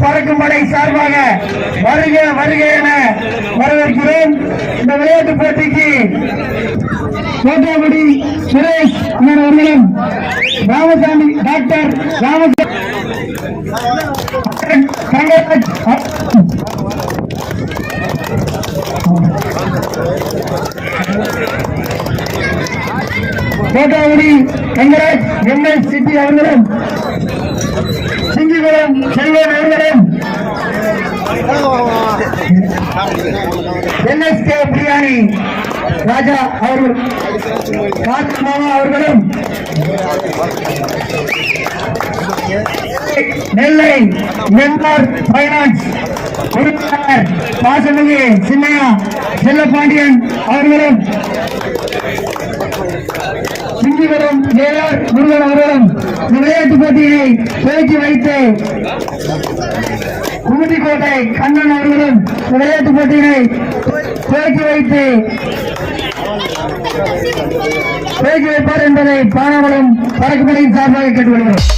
பறக்கும் படை சார்பாக வருக வருக என வரவேற்கிறோம். இந்த விளையாட்டு போட்டிக்கு கோட்டாபடி சுரேஷ் அவர்களும் Ramasamy doctor Ramasamy Thangaraj Kottapadi Thangaraj M S அவர்களும் சிங்கிகுளம் செல்வன் அவர்களும் என்எஸ்கே பிரியாணி ராஜா அவர்கள் மாமா அவர்களும். நெல்லை நெல்லார் பைனான்ஸ் உறுப்பினர் பாசமிகு சின்னையா செல்லப்பாண்டியன் அவர்களும். சிங்கிபுரம் ஏஆர் முருகன் அவர்களும் இந்த விளையாட்டுப் போட்டியை துவக்கி வைத்து குமுதிக்கோட்டை கண்ணன் அவர்களும் இந்த விளையாட்டுப் போட்டியினை துவக்கி வைத்து துவக்கி வைப்பார் என்பதை பானவளம் பறக்குப்படையின் சார்பாக கேட்டுக்கொள்கிறோம்.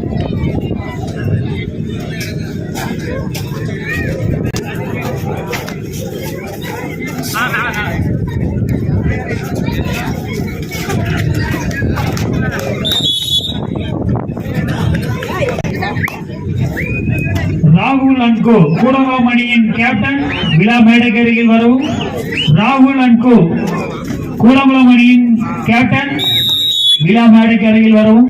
ராகுல் அன்கோ கூடவாமணியின் கேப்டன் விழா மேடைக்கு அருகில் வரவும். ராகுல் அன்கோ கூடங்குளமணியின் கேப்டன் விழா மேடைக்கு அருகில் வரவும்.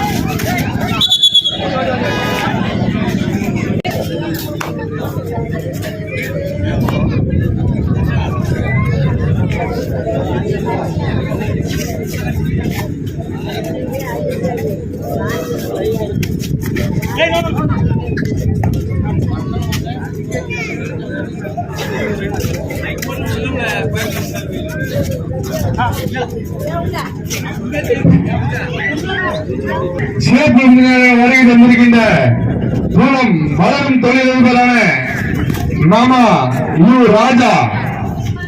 சிறப்பு விருந்தினராக வருகை தந்திருக்கின்ற மூலம் வளரும் தொழிலதிபரான மாமா யு ராஜா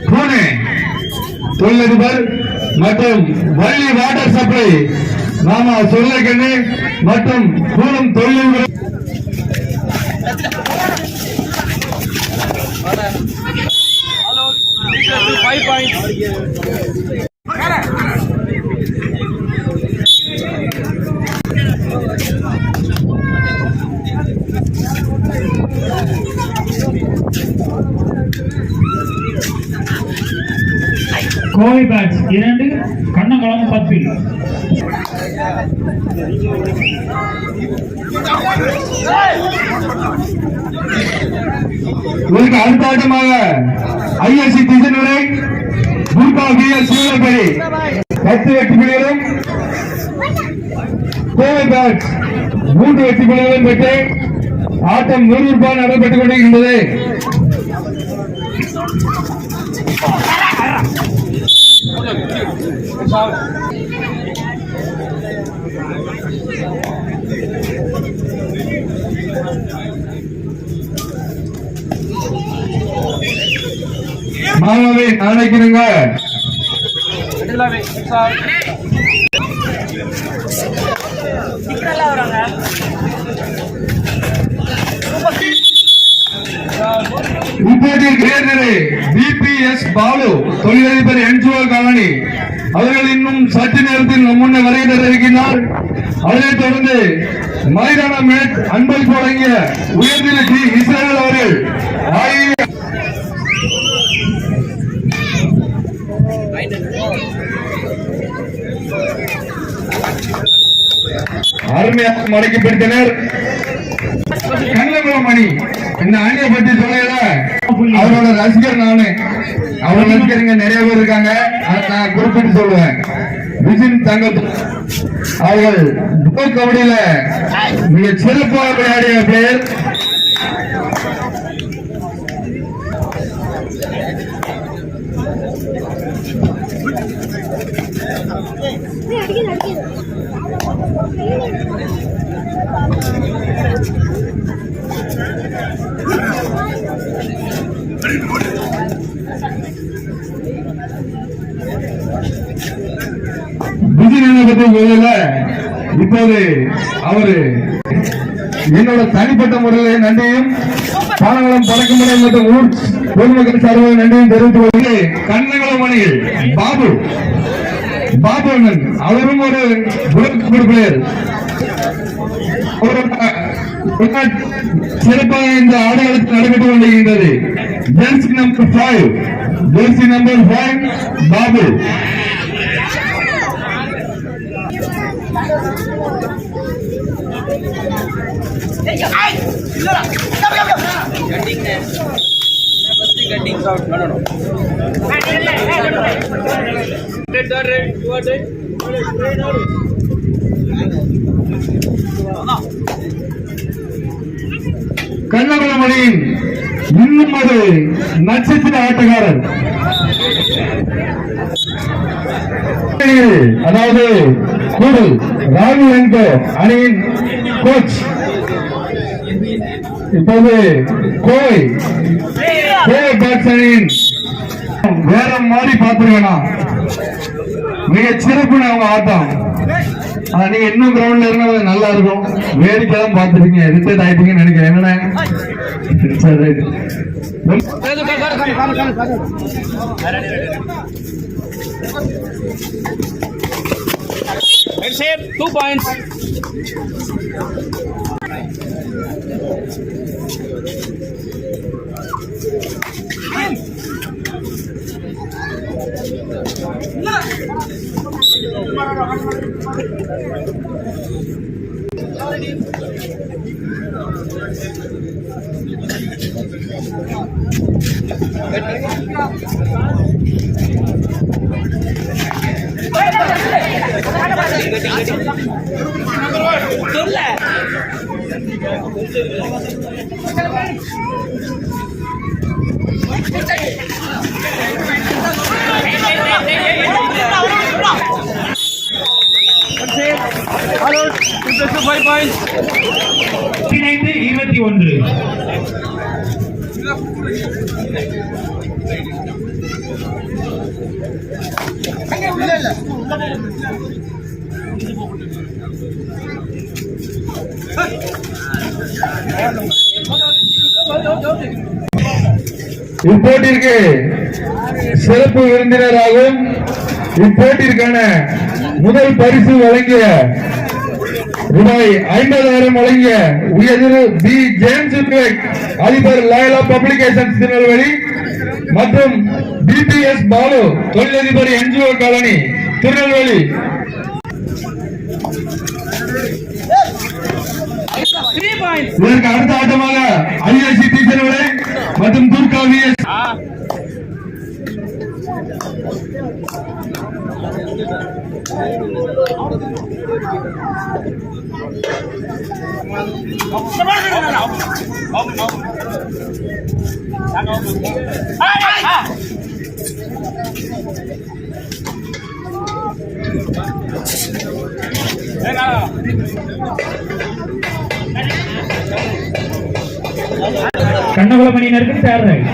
பூனே தொழிலதிபர் மற்றும் வள்ளி வாட்டர் சப்ளை மாமா சொல்லக்கண்ணு மற்றும் பூனம் தொழிலதிபர் கோவை பேட்ஸ் இரண்டு கண்ணங்குளம் பத்து. இதற்கு அடுத்த ஆட்டமாக ஐஎஸ்சி திசைமுறை பூர்பா பிஎஸ் பத்து வெற்றி புள்ளிகளும் கோவை பேட்ஸ் மூன்று வெற்றி புள்ளிகளும் பெற்று ஆட்டம் விறுவிறுப்பாக நடைபெற்றுக் கொண்டிருக்கின்றது Thank you. மாமாவே நாளைக்குங்க இப்போதைக்கு உயர்நிலை பிபிஎஸ் பாலு தொழிலதிபர் என்ஜிஓ காலனி அவர்கள் இன்னும் சற்று நேரத்தில் முன்னே வருகை இருக்கின்றார் அதனைத் தொடர்ந்து மைதான மேட் அன்பளிப்பு வழங்கிய உயர்நிலை இஸ்ரேல் அவர்கள் அருமையாக மடக்கி பிடித்தனர் கண்ணகுளம் மணி. இந்த அணியை பற்றி சொல்லல? அவரோட ரசிகர் நானு. அவர் ரசிகருங்க நிறைய பேர் இருக்காங்க. நான் குறிப்பிட்டு சொல்லுவேன். விஜின் தங்க அவர்கள் ப்ரோ கபடியில மிக சிறப்பாக விளையாடிய பிளேயர் அடிக்குது அடிக்குது இருக்கும் வேலையில இப்போது அவரு என்னோட தனிப்பட்ட முறையில் நன்றியும் பாலங்குளம் பழக்கமுறை மற்றும் ஊர் பொதுமக்கள் சார்பாக நன்றியும் தெரிவித்துக் கொண்டு கண்ணகுளம் அணியில் பாபு பாபு அண்ணன் அவரும் ஒரு குரூப் பிளேயர் சிறப்பாக இந்த ஆடுகளத்தில் நடைபெற்றுக் கொண்டிருக்கின்றது. Jersey number five jersey number five Babu. கண்ணகுளமணியின் இன்னும் ஒரு நட்சத்திர ஆட்டக்காரர். அதாவது கூடல் ராகுல் என்கோ அணியின் கோச் இப்போது கோவை கோவை பேட்ஸ் வேற மாதிரி பார்த்துருவேணாம் மிக சிறப்புன்னு அவங்க ஆட்டம். ஆனா நீங்க இன்னும் கிரவுண்ட்ல இருந்தா நல்லா இருக்கும். வேடிக்கையெல்லாம் தான் பார்த்துருக்கீங்க ரிட்டையர்ட் ஆயிட்டீங்கன்னு நினைக்கிறேன். என்னண்ணே? சரி right Let's say two points. Five பதினைந்து இருபத்தி ஒன்று இப்போட்டிற்கு சிறப்பு விருந்தினராகவும் இப்போட்டிற்கான முதல் பரிசு வழங்கிய ரூபாய் ஐம்பதாயிரம் வழங்கிய உயர் பி ஜேம்ஸ் அதிபர் லயலா பப்ளிகேஷன்ஸ் திருநெல்வேலி மற்றும் பிபிஎஸ் பாலு தொழிலதிபர் என்ஜிஓ காலனி திருநெல்வேலி. இதற்கு அடுத்த ஆட்டமாக ஐஎஸ்சி டீச்சர்களை மற்றும் துர்கா விஎஸ் கண்ணகுளம் அணியினருக்கு தேர்ட் ரைட்.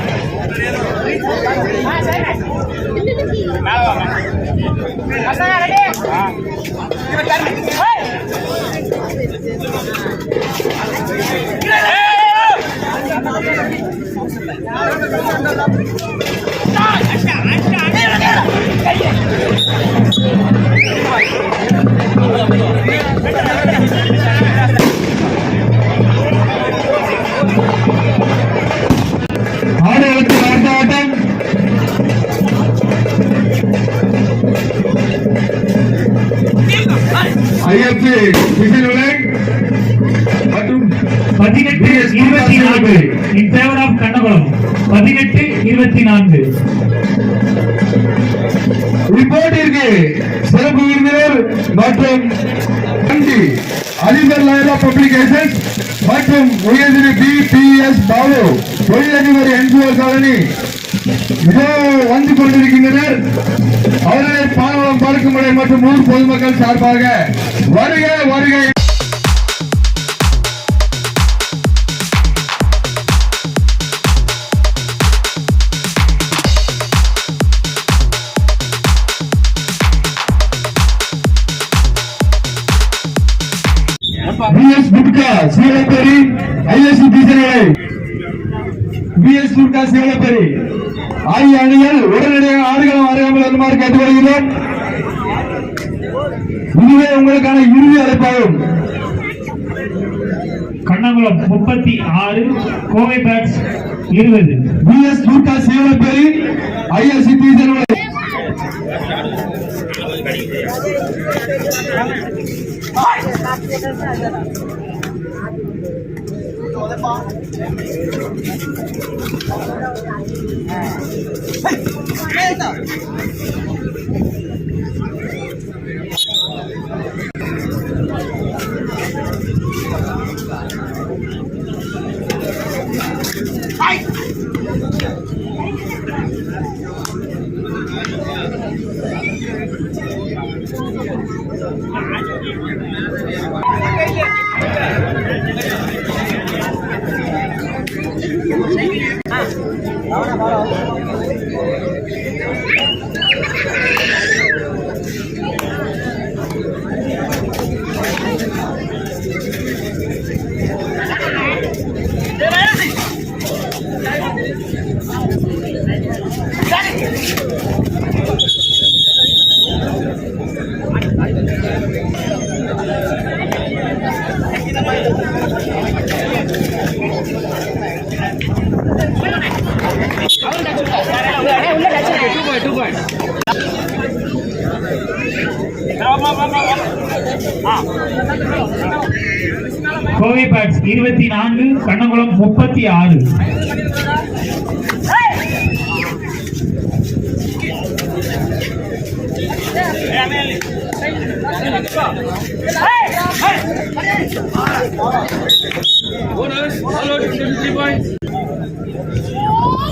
இப்போட்டிற்கு சிறப்பு விருந்தினர் மற்றும் நன்றி. அதிபர் லைலா பப்ளிகேஷன் மற்றும் உயர்திரு பி பி எஸ் பாபு தொழிலதிபர் என்ஜிஓ காலனி. இதோ வந்து கொண்டிருக்கின்றனர். அவர்களை பாலவளம் பார்க்கும்படை மற்றும் ஊர் பொதுமக்கள் சார்பாக வருக வருகை பிஎஸ் குட்கா சீலப்பேரி ஐஎஸ்சி டீச்சர்களை பிஎஸ் குட்கா சீலப்பேரி ஆகிய அணிகள் உடனடியாக ஆடுகளம் அறியாமல் வருமாறு கேட்டுக்கொள்கிறோம். இதுவே உங்களுக்கான இறுதி அழைப்பாகும். கண்ணகுளம் முப்பத்தி ஆறு கோவை பேட்ஸ் இருபது. பிஎஸ் குட்கா சீலப்பேரி ஐஎஸ்சி டீச்சர்களை Two 哪就？பேட்ஸ் இருபத்தி நான்கு கண்ணகுளம் முப்பத்தி ஆறு.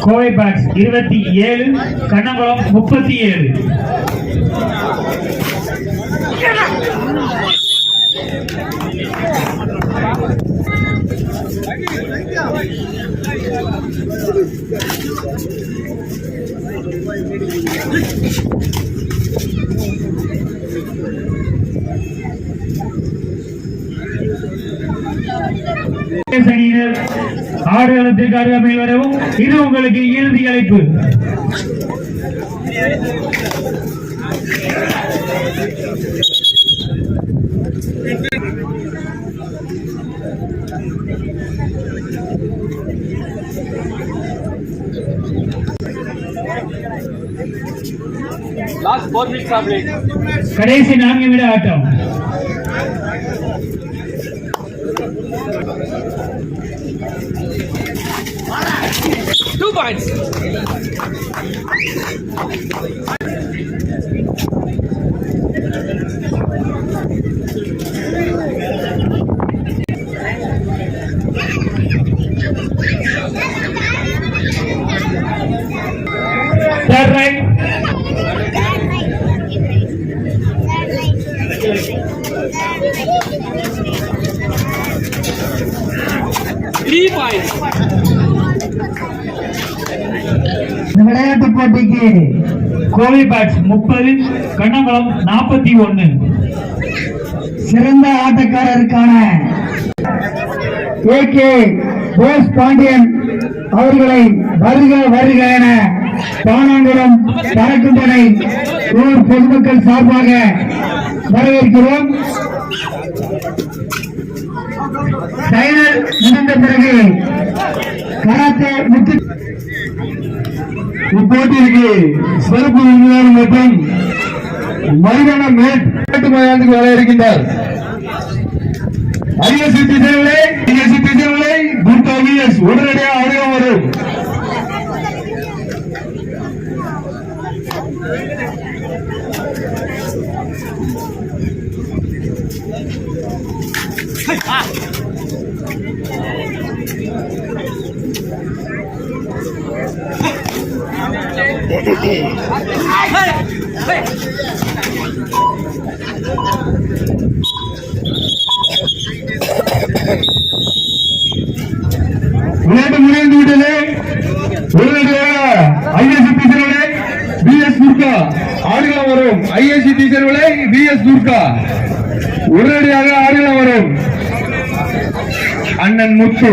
கோவை பேட்ஸ் இருபத்தி ஏழு கண்ணகுளம் முப்பத்தி ஏழு. அணியினர் ஆடுகளத்திற்கு அருகாமையில் வரவும் இது உங்களுக்கு இறுதி அழைப்பு. கடைசி நான்கு நிமிட ஆட்டம். points. Third right. Three points. இந்த விளையாட்டு போட்டிக்கு கோவை பேட்ஸ் முப்பது கண்ணங்குளம் நாற்பத்தி ஒன்னு. சிறந்த ஆட்டக்காரருக்கான ஏ கே போஸ் பாண்டியன் அவர்களை வருக வருக என பானாங்குளம் பறக்கும்படை ஊர் பொதுமக்கள் சார்பாக வரவேற்கிறோம். ஃபைனல் முடிந்த பிறகு கராத்தே முத்து இப்போட்டிற்கு சிறப்பு விருந்தினர் மற்றும் மைதான மேட்டு மைதானத்துக்கு வர இருக்கின்றார். ஐஎஸ்சி திசைகளை ஐஎஸ்சி திசைகளை குரூப் ஐஎஸ் உடனடியாக அறிய வரும். விளையாட்டு முடிந்து விட்டது. உடனடியாக ஐஎஸ்சி டீச்சர்களே பி எஸ் துர்கா. ஆடுகளம் வரும் ஐஎஸ்சி டீச்சர்களே பி எஸ் துர்கா. உடனடியாக ஆடுகளம் வரும் அண்ணன் முத்து.